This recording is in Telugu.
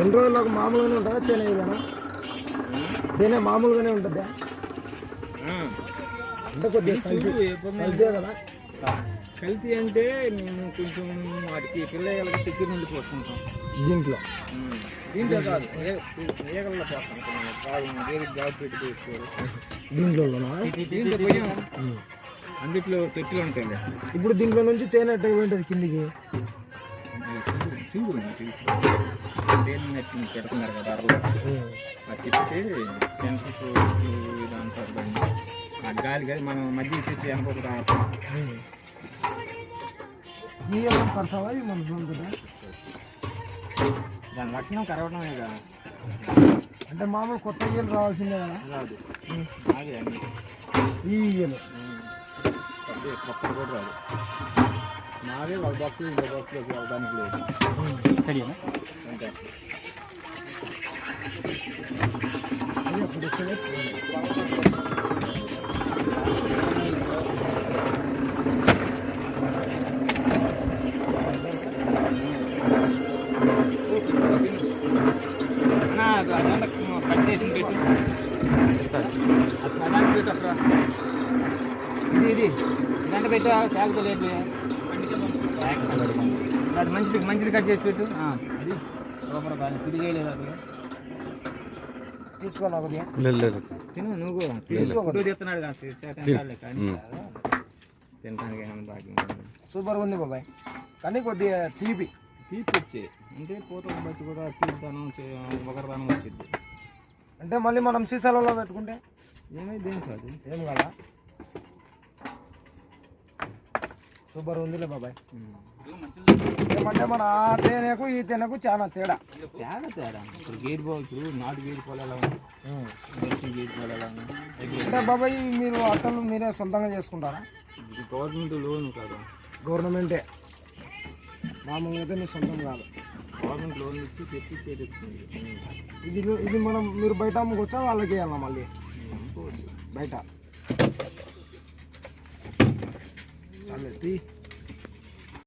ఎన్ని రోజులకు మామూలుగానే ఉంటుందా? తేనె ఇదేనా? తేనె మామూలుగానే ఉంటుందా? అంటే కొద్దిగా కదా? కల్తీ అంటే మేము కొంచెం వాటికి పిల్లలకి చక్కెర నుండి పోసుకుంటాం. దీంట్లో? దీంట్లో కాదు ఏగల్లో పోసుకుంటాం కాదు వేరే జాబ్ పెట్టి తీసుకోరు. దీంట్లోనా? దీంట్లో పోయాం. అందుట్లో తొట్టులు ఉంటాయి ఇప్పుడు దీంట్లో నుంచి తేనె పోయింటుంది కిందికి? చూడు తెలుసు తేనె నెట్టి పెడుతున్నారు కదా అరలో. అది తిప్పితే సెంట్రిక్ ఇది అంటారు దాన్ని ఆ గాలి గాలి మనం మధ్య చేసి వెనకొక రావటం ఈ ఎలా పడతావా? ఈ మనసు ఉంటుందా దాని లక్షణం కరవడమే కదా. అంటే మామూలు కొత్త ఇయ్యలు రావాల్సిందే కదా? రాదు. ఈ అదే కొత్త కూడా రాదు. నావే ఒక బాక్స్ ఇంకో బాక్స్లోకి వెళ్ళడానికి లేదు సరేనా అంతే అది అప్పుడు వస్తుంది. అన్నా, అది అదంతా కట్ చేసి పెట్టు అది అదానికి పెట్టు అక్కడ ఇది ఇది ఇదంతా పెట్టు శాఖతో లేదు అది మంచిది మంచిది కట్ చేసి పెట్టు. ఆ, అది సూపర్ బాగా తిరిగేయలేదు అసలు. తీసుకో నాకు కొద్దిగా. తిను నువ్వు తీసుకో. తీస్తున్నాడు తినడానికి ఏమైనా ఉంది. సూపర్ ఉంది బాబాయ్. కానీ కొద్దిగా తీపి. తీపి వచ్చే. అంటే పూతను బట్టి కూడా తీపిదనం ఒకరిదనం వచ్చింది అంటే మళ్ళీ మనం సీసాలలో పెట్టుకుంటే? ఏమైంది దేని కాదు. ఏం కదా? సూపర్ ఉందిలే బాబాయ్ ఏమంటే మన ఆ తేనెకు ఈ తేనెకు చాలా తేడా. తేడా తేడా. ఇప్పుడు గేర్ బో ఇప్పుడు నాటు గేర్ పోలు ఎలా ఉంది ఎలా ఉంది అంటే బాబాయ్ మీరు అట్టలు మీరే సొంతంగా చేసుకుంటారా? గవర్నమెంట్ లోన్ కదా. గవర్నమెంటే. మామూలుగా అయితే మీ సొంతం కాదు. గవర్నమెంట్ లోన్ ఇచ్చి తెప్పించేది ఇది. ఇది మనం మీరు బయట అమ్ముకొచ్చా వాళ్ళకి వేయాలా మళ్ళీ? బయట. చాలే, తీ